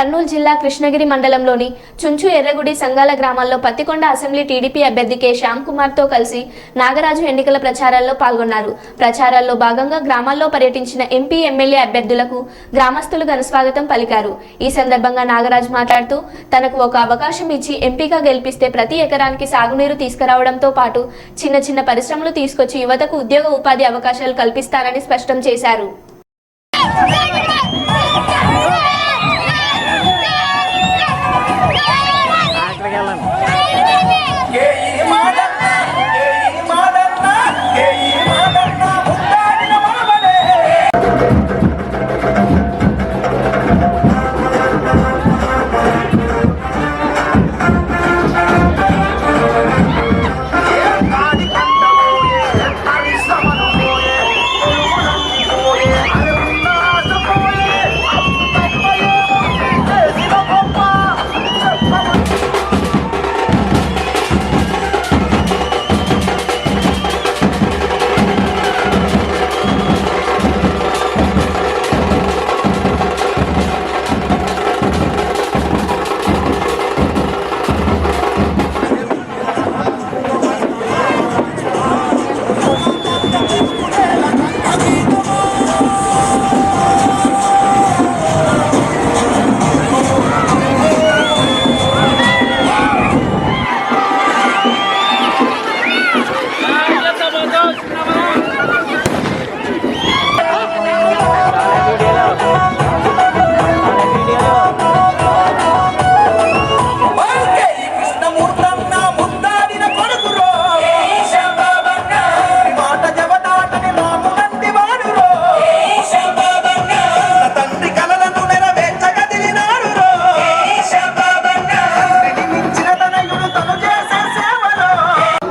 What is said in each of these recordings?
కర్నూలు జిల్లా కృష్ణగిరి మండలంలోని చుంచు ఎర్రగుడి సంఘాల గ్రామాల్లో పత్తికొండ అసెంబ్లీ టీడీపీ అభ్యర్థి కె. శ్యామ్ కుమార్తో కలిసి నాగరాజు ఎన్నికల ప్రచారాల్లో పాల్గొన్నారు. ప్రచారాల్లో భాగంగా గ్రామాల్లో పర్యటించిన ఎంపీ ఎమ్మెల్యే అభ్యర్థులకు గ్రామస్తులు ఘనస్వాగతం పలికారు. ఈ సందర్భంగా నాగరాజు మాట్లాడుతూ తనకు ఒక అవకాశం ఇచ్చి ఎంపీగా గెలిపిస్తే ప్రతి ఎకరానికి సాగునీరు తీసుకురావడంతో పాటు చిన్న చిన్న పరిశ్రమలు తీసుకొచ్చి యువతకు ఉద్యోగ ఉపాధి అవకాశాలు కల్పిస్తారని స్పష్టం చేశారు.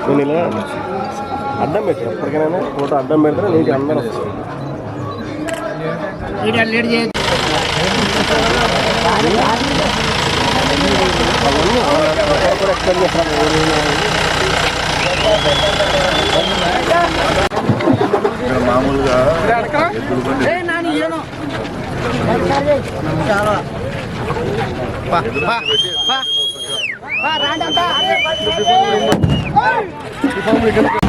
నేను ఇలా అడ్డం పెట్టు ఎప్పటికైనా ఫోటో అడ్డం పెడితే నీకు అందరూ ఇక్కడ మామూలుగా ఎద్దులు Ay!